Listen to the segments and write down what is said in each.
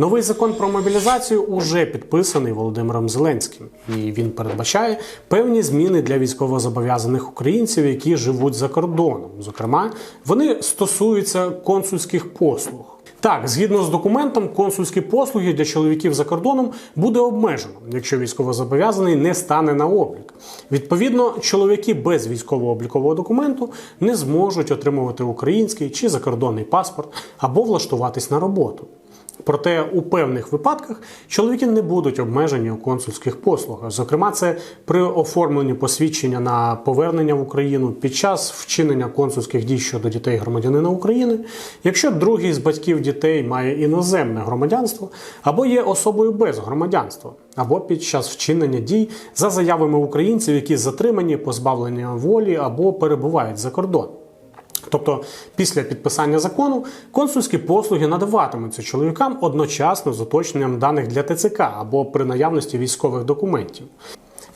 Новий закон про мобілізацію уже підписаний Володимиром Зеленським, і він передбачає певні зміни для військовозобов'язаних українців, які живуть за кордоном. Зокрема, вони стосуються консульських послуг. Так, згідно з документом, консульські послуги для чоловіків за кордоном буде обмежено, якщо військовозобов'язаний не стане на облік. Відповідно, чоловіки без військово-облікового документу не зможуть отримувати український чи закордонний паспорт або влаштуватись на роботу. Проте у певних випадках чоловіки не будуть обмежені у консульських послугах. Зокрема, це при оформленні посвідчення на повернення в Україну під час вчинення консульських дій щодо дітей громадянина України, якщо другий з батьків дітей має іноземне громадянство або є особою без громадянства, або під час вчинення дій за заявами українців, які затримані, позбавлені волі або перебувають за кордоном. Тобто, після підписання закону консульські послуги надаватимуться чоловікам одночасно з уточненням даних для ТЦК або при наявності військових документів.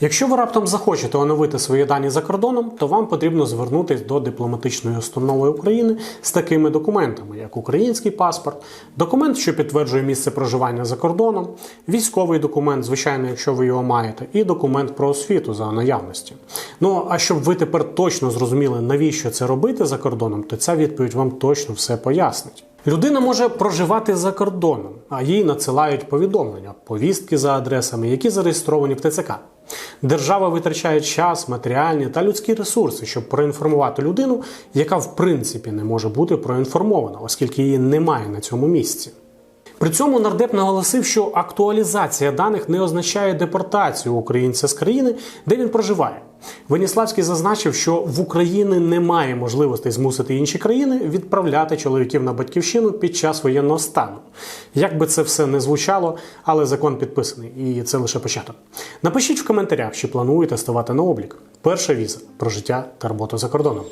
Якщо ви раптом захочете оновити свої дані за кордоном, то вам потрібно звернутися до дипломатичної установи України з такими документами, як український паспорт, документ, що підтверджує місце проживання за кордоном, військовий документ, звичайно, якщо ви його маєте, і документ про освіту за наявності. Ну а щоб ви тепер точно зрозуміли, навіщо це робити за кордоном, то ця відповідь вам точно все пояснить. Людина може проживати за кордоном, а їй надсилають повідомлення, повістки за адресами, які зареєстровані в ТЦК. Держава витрачає час, матеріальні та людські ресурси, щоб проінформувати людину, яка в принципі не може бути проінформована, оскільки її немає на цьому місці. При цьому нардеп наголосив, що актуалізація даних не означає депортацію українця з країни, де він проживає. Веніславський зазначив, що в Україні немає можливостей змусити інші країни відправляти чоловіків на батьківщину під час воєнного стану. Як би це все не звучало, але закон підписаний, і це лише початок. Напишіть в коментарях, чи плануєте ставати на облік. Перша віза про життя та роботу за кордоном.